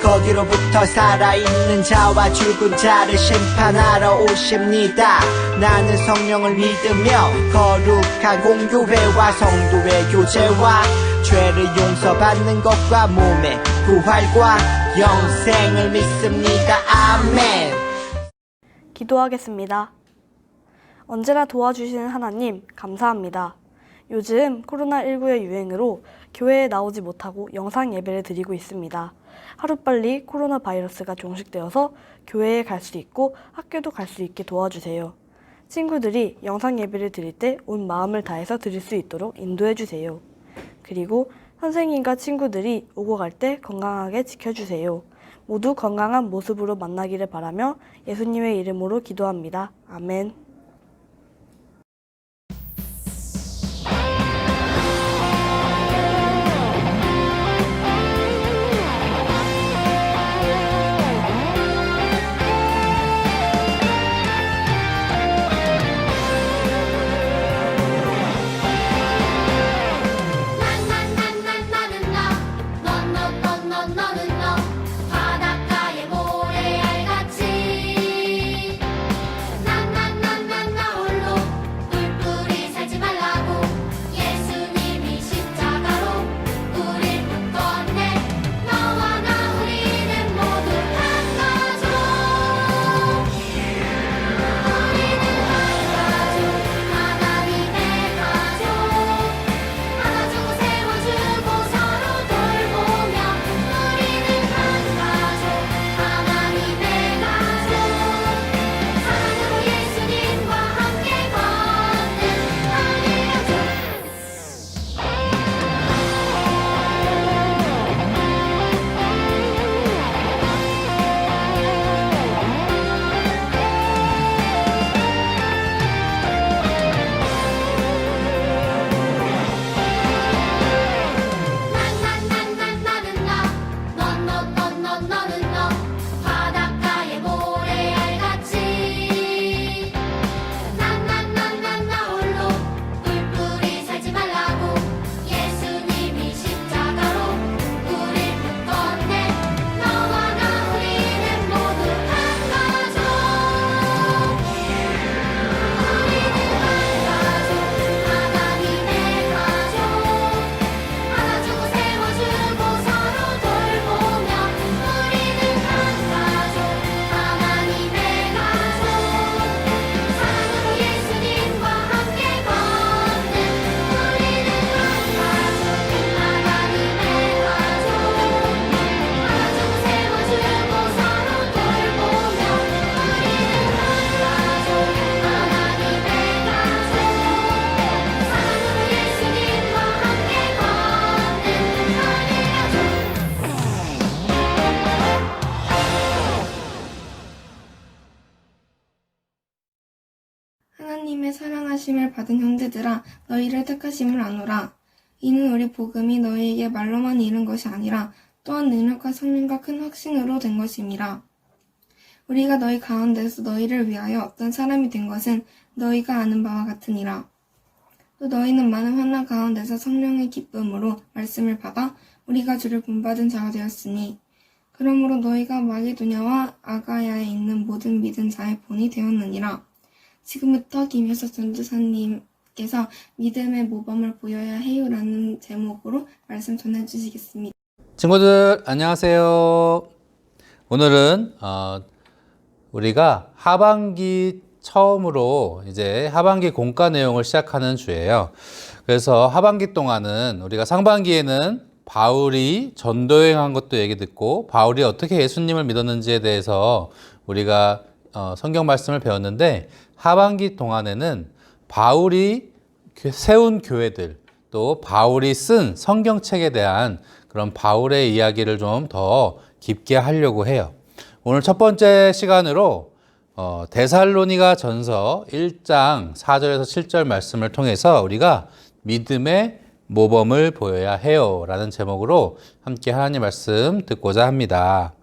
거기로부터 살아있는 자와 죽은 자를 심판하러 오십니다. 나는 성령을 믿으며 거룩한 공교회와 성도의 교제와 죄를 용서받는 것과 몸의 부활과 영생을 믿습니다. 아멘. 기도하겠습니다. 언제나 도와주시는 하나님, 감사합니다. 요즘 코로나19의 유행으로 교회에 나오지 못하고 영상 예배를 드리고 있습니다. 하루빨리 코로나 바이러스가 종식되어서 교회에 갈 수 있고 학교도 갈 수 있게 도와주세요. 친구들이 영상 예배를 드릴 때 온 마음을 다해서 드릴 수 있도록 인도해 주세요. 그리고 선생님과 친구들이 오고 갈 때 건강하게 지켜주세요. 모두 건강한 모습으로 만나기를 바라며 예수님의 이름으로 기도합니다. 아멘. 하나님의 사랑하심을 받은 형제들아 너희를 택하심을 아노라. 이는 우리 복음이 너희에게 말로만 이른 것이 아니라 또한 능력과 성령과 큰 확신으로 된 것임이라. 우리가 너희 가운데서 너희를 위하여 어떤 사람이 된 것은 너희가 아는 바와 같으니라. 또 너희는 많은 환난 가운데서 성령의 기쁨으로 말씀을 받아 우리가 주를 본받은 자가 되었으니 그러므로 너희가 마게도냐와 아가야에 있는 모든 믿은 자의 본이 되었느니라. 지금부터 김효석 전도사님께서 믿음의 모범을 보여야 해요라는 제목으로 말씀 전해주시겠습니다. 친구들 안녕하세요. 오늘은 어, 우리가 하반기 처음으로 이제 하반기 공과 내용을 시작하는 주예요. 그래서 하반기 동안은 우리가 상반기에는 바울이 전도여행한 것도 얘기 듣고 바울이 어떻게 예수님을 믿었는지에 대해서 우리가 어, 성경 말씀을 배웠는데 하반기 동안에는 바울이 교- 세운 교회들 또 바울이 쓴 성경책에 대한 그런 바울의 이야기를 좀 더 깊게 하려고 해요. 오늘 첫 번째 시간으로 어, 데살로니가 전서 1장 4절에서 7절 말씀을 통해서 우리가 믿음의 모범을 보여야 해요. 라는 제목으로 함께 하나님 말씀 듣고자 합니다.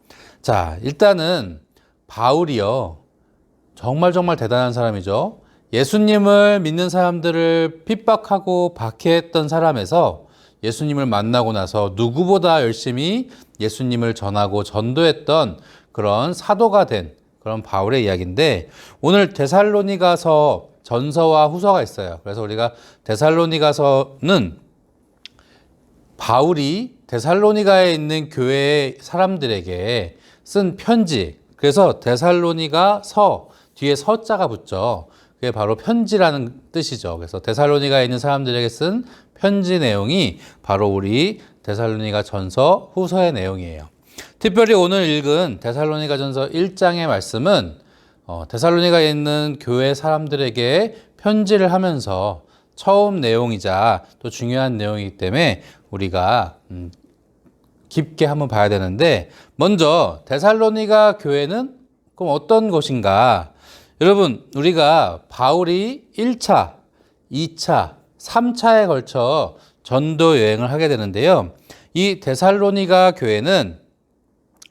자, 일단은 바울이요. 정말 정말 대단한 사람이죠. 예수님을 믿는 사람들을 핍박하고 박해했던 사람에서 예수님을 만나고 나서 누구보다 열심히 예수님을 전하고 전도했던 그런 사도가 된 그런 바울의 이야기인데 오늘 데살로니가서 전서와 후서가 있어요. 그래서 우리가 데살로니가서는 바울이 데살로니가에 있는 교회 사람들에게 쓴 편지. 그래서 데살로니가 서 뒤에 서자가 붙죠. 그게 바로 편지라는 뜻이죠. 그래서 데살로니가에 있는 사람들에게 쓴 편지 내용이 바로 우리 데살로니가 전서 후서의 내용이에요. 특별히 오늘 읽은 데살로니가 전서 1장의 말씀은 어, 데살로니가에 있는 교회 사람들에게 편지를 하면서 처음 내용이자 또 중요한 내용이기 때문에 우리가 음, 깊게 한번 봐야 되는데 먼저 데살로니가 교회는 그럼 어떤 곳인가? 여러분 우리가 바울이 1차, 2차, 3차에 걸쳐 전도 여행을 하게 되는데요. 이 데살로니가 교회는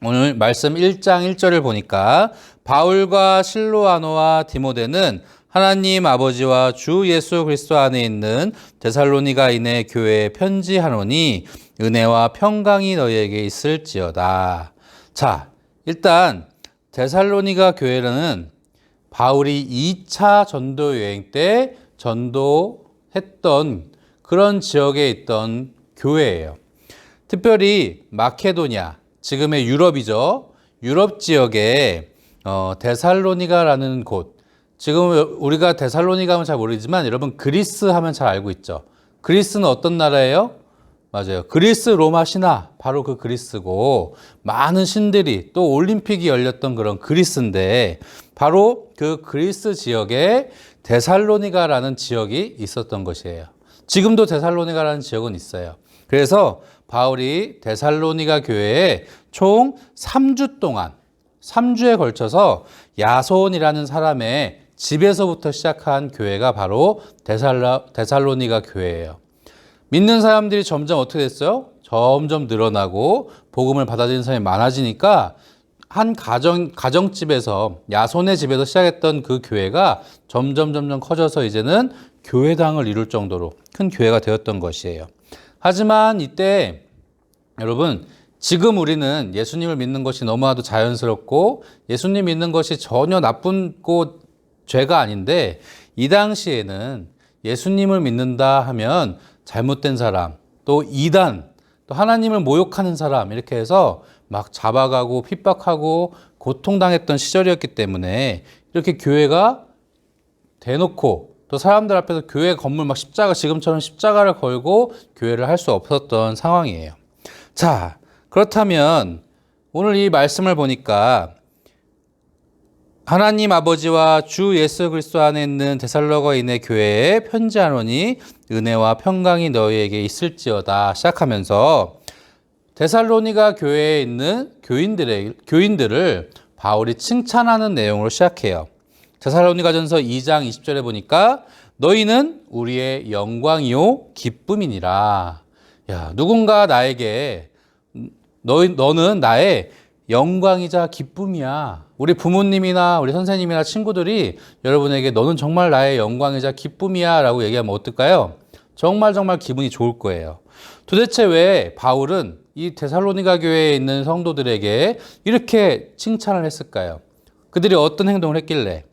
오늘 말씀 1장 1절을 보니까 바울과 실로아노와 디모데는 하나님 아버지와 주 예수 그리스도 안에 있는 데살로니가인의 교회에 편지하노니 은혜와 평강이 너희에게 있을지어다. 자, 일단 데살로니가 교회는 바울이 2차 전도 여행 때 전도했던 그런 지역에 있던 교회예요. 특별히 마케도냐, 지금의 유럽이죠. 유럽 지역에 어, 데살로니가라는 곳. 지금 우리가 데살로니가 하면 잘 모르지만 여러분 그리스 하면 잘 알고 있죠. 그리스는 어떤 나라예요? 맞아요. 그리스 로마 신화 바로 그 그리스고 많은 신들이 또 올림픽이 열렸던 그런 그리스인데 바로 그 그리스 지역에 데살로니가라는 지역이 있었던 것이에요. 지금도 데살로니가라는 지역은 있어요. 그래서 바울이 데살로니가 교회에 총 3주 동안 3주에 걸쳐서 야손이라는 사람의 집에서부터 시작한 교회가 바로 데살라, 데살로니가 교회예요. 믿는 사람들이 점점 어떻게 됐어요? 점점 늘어나고 복음을 받아들이는 사람이 많아지니까 한 가정 가정집에서 야손의 집에서 시작했던 그 교회가 점점 점점 커져서 이제는 교회당을 이룰 정도로 큰 교회가 되었던 것이에요. 하지만 이때 여러분 지금 우리는 예수님을 믿는 것이 너무나도 자연스럽고 예수님 믿는 것이 전혀 나쁜 고 죄가 아닌데 이 당시에는 예수님을 믿는다 하면 잘못된 사람, 또 이단, 또 하나님을 모욕하는 사람 이렇게 해서 막 잡아가고 핍박하고 고통당했던 시절이었기 때문에 이렇게 교회가 대놓고 또 사람들 앞에서 교회 건물 막 십자가 지금처럼 십자가를 걸고 교회를 할 수 없었던 상황이에요. 자, 그렇다면 오늘 이 말씀을 보니까 하나님 아버지와 주 예수 그리스도 안에 있는 데살로가인의 교회에 편지하노니 은혜와 평강이 너희에게 있을지어다 시작하면서 데살로니가 교회에 있는 교인들의 교인들을 바울이 칭찬하는 내용으로 시작해요. 데살로니가전서 2장 20절에 보니까 너희는 우리의 영광이요 기쁨이니라. 야, 누군가 나에게 너희 너는 나의 영광이자 기쁨이야. 우리 부모님이나 우리 선생님이나 친구들이 여러분에게 너는 정말 나의 영광이자 기쁨이야 라고 얘기하면 어떨까요? 정말 정말 기분이 좋을 거예요. 도대체 왜 바울은 이 데살로니가 교회에 있는 성도들에게 이렇게 칭찬을 했을까요? 그들이 어떤 행동을 했길래?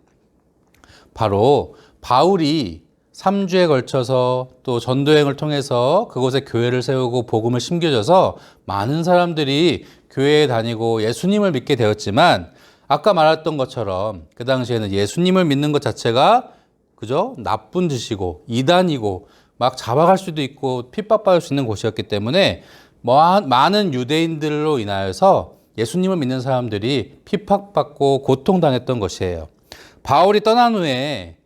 바로 바울이 3주에 걸쳐서 또 전도행을 통해서 그곳에 교회를 세우고 복음을 심겨줘서 많은 사람들이 교회에 다니고 예수님을 믿게 되었지만 아까 말했던 것처럼 그 당시에는 예수님을 믿는 것 자체가 그죠? 나쁜 짓이고 이단이고 막 잡아갈 수도 있고 핍박받을 수 있는 곳이었기 때문에 뭐 많은 유대인들로 인하여서 예수님을 믿는 사람들이 핍박받고 고통당했던 것이에요. 바울이 떠난 후에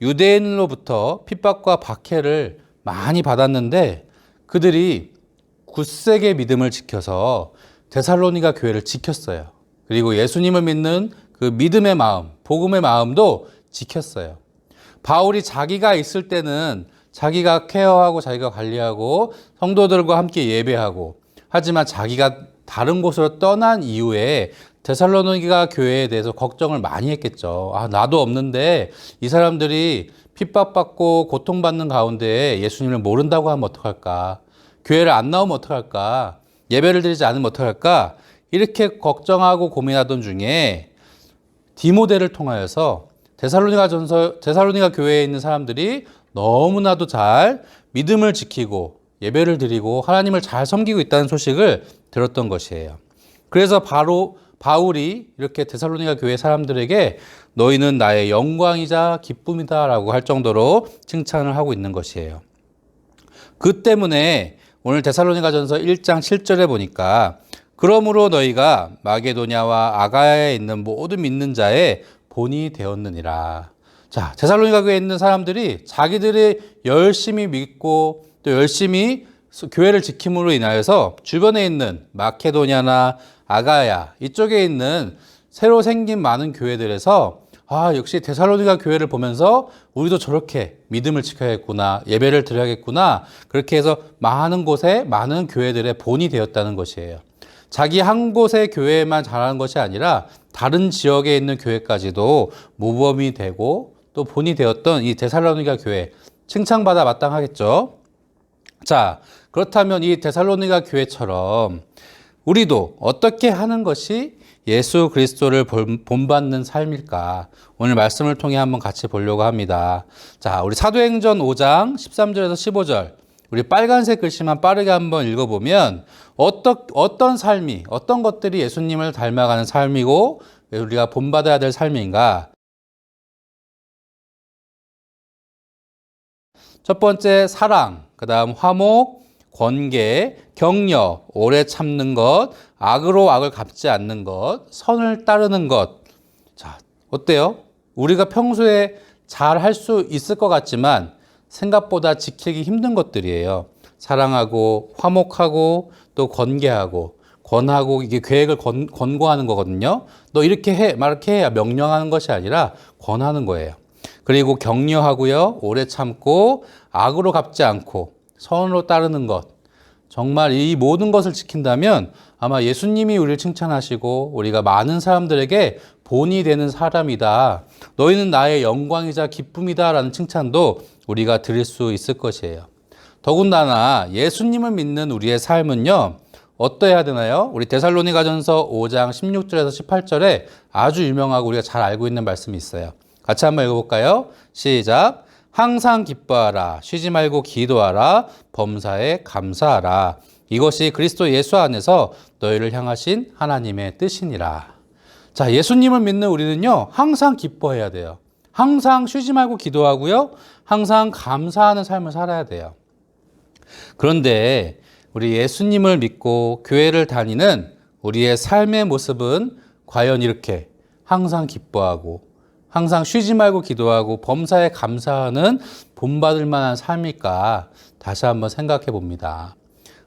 유대인으로부터 핍박과 박해를 많이 받았는데 그들이 굳세게 믿음을 지켜서 데살로니가 교회를 지켰어요. 그리고 예수님을 믿는 그 믿음의 마음, 복음의 마음도 지켰어요. 바울이 자기가 있을 때는 자기가 케어하고 자기가 관리하고 성도들과 함께 예배하고 하지만 자기가 다른 곳으로 떠난 이후에 데살로니가 교회에 대해서 걱정을 많이 했겠죠. 아, 나도 없는데 이 사람들이 핍박받고 고통받는 가운데 예수님을 모른다고 하면 어떡할까? 교회를 안 나오면 어떡할까? 예배를 드리지 않으면 어떡할까? 이렇게 걱정하고 고민하던 중에 디모데를 통하여서 데살로니가 전서 데살로니가 교회에 있는 사람들이 너무나도 잘 믿음을 지키고 예배를 드리고 하나님을 잘 섬기고 있다는 소식을 들었던 것이에요. 그래서 바로 바울이 이렇게 데살로니가 교회 사람들에게 너희는 나의 영광이자 기쁨이다라고 할 정도로 칭찬을 하고 있는 것이에요. 그 때문에 오늘 데살로니가전서 1장 7절에 보니까 그러므로 너희가 마게도냐와 아가야에 있는 모든 믿는 자의 본이 되었느니라. 자, 데살로니가 교회에 있는 사람들이 자기들이 열심히 믿고 또 열심히 교회를 지킴으로 인하여서 주변에 있는 마케도냐나 아가야 이쪽에 있는 새로 생긴 많은 교회들에서 아, 역시 데살로니가 교회를 보면서 우리도 저렇게 믿음을 지켜야겠구나, 예배를 드려야겠구나, 그렇게 해서 많은 곳에 많은 교회들의 본이 되었다는 것이에요. 자기 한 곳의 교회만 잘하는 것이 아니라 다른 지역에 있는 교회까지도 모범이 되고 또 본이 되었던 이 데살로니가 교회 칭찬받아 마땅하겠죠. 자, 그렇다면 이 데살로니가 교회처럼 우리도 어떻게 하는 것이 예수 그리스도를 본- 본받는 삶일까? 오늘 말씀을 통해 한번 같이 보려고 합니다. 자, 우리 사도행전 5장 13절에서 15절. 우리 빨간색 글씨만 빠르게 한번 읽어보면 어떤, 어떤 삶이, 어떤 것들이 예수님을 닮아가는 삶이고 우리가 본받아야 될 삶인가? 첫 번째 사랑, 그 다음 화목, 권계, 격려, 오래 참는 것, 악으로 악을 갚지 않는 것, 선을 따르는 것. 자, 어때요? 우리가 평소에 잘 할 수 있을 것 같지만 생각보다 지키기 힘든 것들이에요. 사랑하고, 화목하고, 또 권계하고, 권하고, 이게 계획을 권, 권고하는 거거든요. 너 이렇게 해, 막 이렇게 해야 명령하는 것이 아니라 권하는 거예요. 그리고 격려하고요, 오래 참고, 악으로 갚지 않고, 선으로 따르는 것. 정말 이 모든 것을 지킨다면 아마 예수님이 우리를 칭찬하시고 우리가 많은 사람들에게 본이 되는 사람이다. 너희는 나의 영광이자 기쁨이다. 라는 칭찬도 우리가 드릴 수 있을 것이에요. 더군다나 예수님을 믿는 우리의 삶은요, 어떠해야 되나요? 우리 데살로니가전서 5장 16절에서 18절에 아주 유명하고 우리가 잘 알고 있는 말씀이 있어요. 같이 한번 읽어볼까요? 시작. 항상 기뻐하라. 쉬지 말고 기도하라. 범사에 감사하라. 이것이 그리스도 예수 안에서 너희를 향하신 하나님의 뜻이니라. 자, 예수님을 믿는 우리는요, 항상 기뻐해야 돼요. 항상 쉬지 말고 기도하고요, 항상 감사하는 삶을 살아야 돼요. 그런데 우리 예수님을 믿고 교회를 다니는 우리의 삶의 모습은 과연 이렇게 항상 기뻐하고 항상 쉬지 말고 기도하고 범사에 감사하는 본받을 만한 삶일까 다시 한번 생각해 봅니다.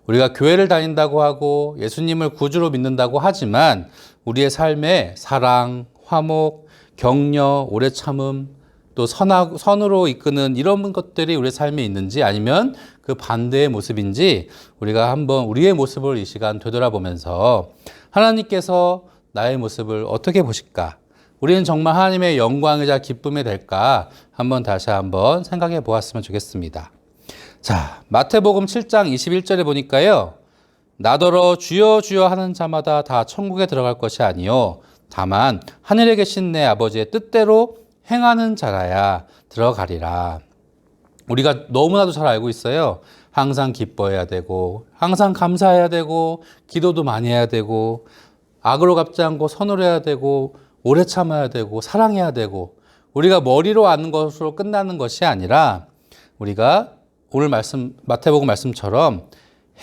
우리가 교회를 다닌다고 하고 예수님을 구주로 믿는다고 하지만 우리의 삶에 사랑, 화목, 격려, 오래 참음, 또 선하, 선으로 이끄는 이런 것들이 우리의 삶에 있는지 아니면 그 반대의 모습인지 우리가 한번 우리의 모습을 이 시간 되돌아보면서 하나님께서 나의 모습을 어떻게 보실까? 우리는 정말 하나님의 영광이자 기쁨이 될까? 한번 다시 한번 생각해 보았으면 좋겠습니다. 자, 마태복음 7장 21절에 보니까요. 나더러 주여 주여 하는 자마다 다 천국에 들어갈 것이 아니요 다만 하늘에 계신 내 아버지의 뜻대로 행하는 자라야 들어가리라. 우리가 너무나도 잘 알고 있어요. 항상 기뻐해야 되고 항상 감사해야 되고 기도도 많이 해야 되고 악으로 갚지 않고 선으로 해야 되고 오래 참아야 되고 사랑해야 되고 우리가 머리로 아는 것으로 끝나는 것이 아니라 우리가 오늘 말씀 마태복음 말씀처럼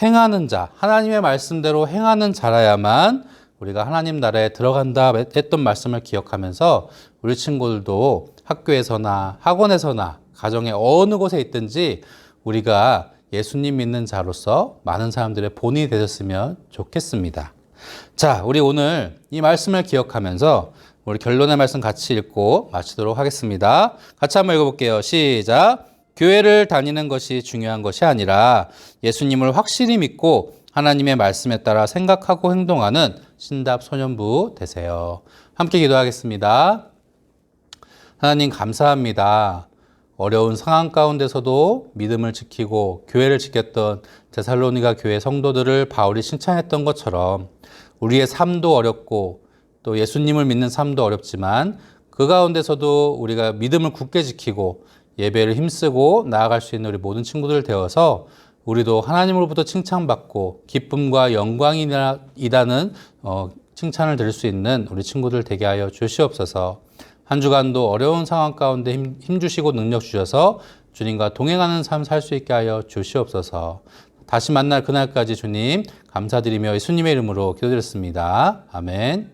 행하는 자, 하나님의 말씀대로 행하는 자라야만 우리가 하나님 나라에 들어간다 했던 말씀을 기억하면서 우리 친구들도 학교에서나 학원에서나 가정의 어느 곳에 있든지 우리가 예수님 믿는 자로서 많은 사람들의 본이 되셨으면 좋겠습니다. 자, 우리 오늘 이 말씀을 기억하면서 우리 결론의 말씀 같이 읽고 마치도록 하겠습니다. 같이 한번 읽어볼게요. 시작. 교회를 다니는 것이 중요한 것이 아니라 예수님을 확실히 믿고 하나님의 말씀에 따라 생각하고 행동하는 신답 소년부 되세요. 함께 기도하겠습니다. 하나님 감사합니다. 어려운 상황 가운데서도 믿음을 지키고 교회를 지켰던 데살로니가 교회 성도들을 바울이 칭찬했던 것처럼 우리의 삶도 어렵고 또 예수님을 믿는 삶도 어렵지만 그 가운데서도 우리가 믿음을 굳게 지키고 예배를 힘쓰고 나아갈 수 있는 우리 모든 친구들 되어서 우리도 하나님으로부터 칭찬받고 기쁨과 영광이라는 어, 칭찬을 드릴 수 있는 우리 친구들 되게 하여 주시옵소서. 한 주간도 어려운 상황 가운데 힘, 힘 주시고 능력 주셔서 주님과 동행하는 삶 살 수 있게 하여 주시옵소서. 다시 만날 그날까지 주님 감사드리며 예수님의 이름으로 기도드렸습니다. 아멘.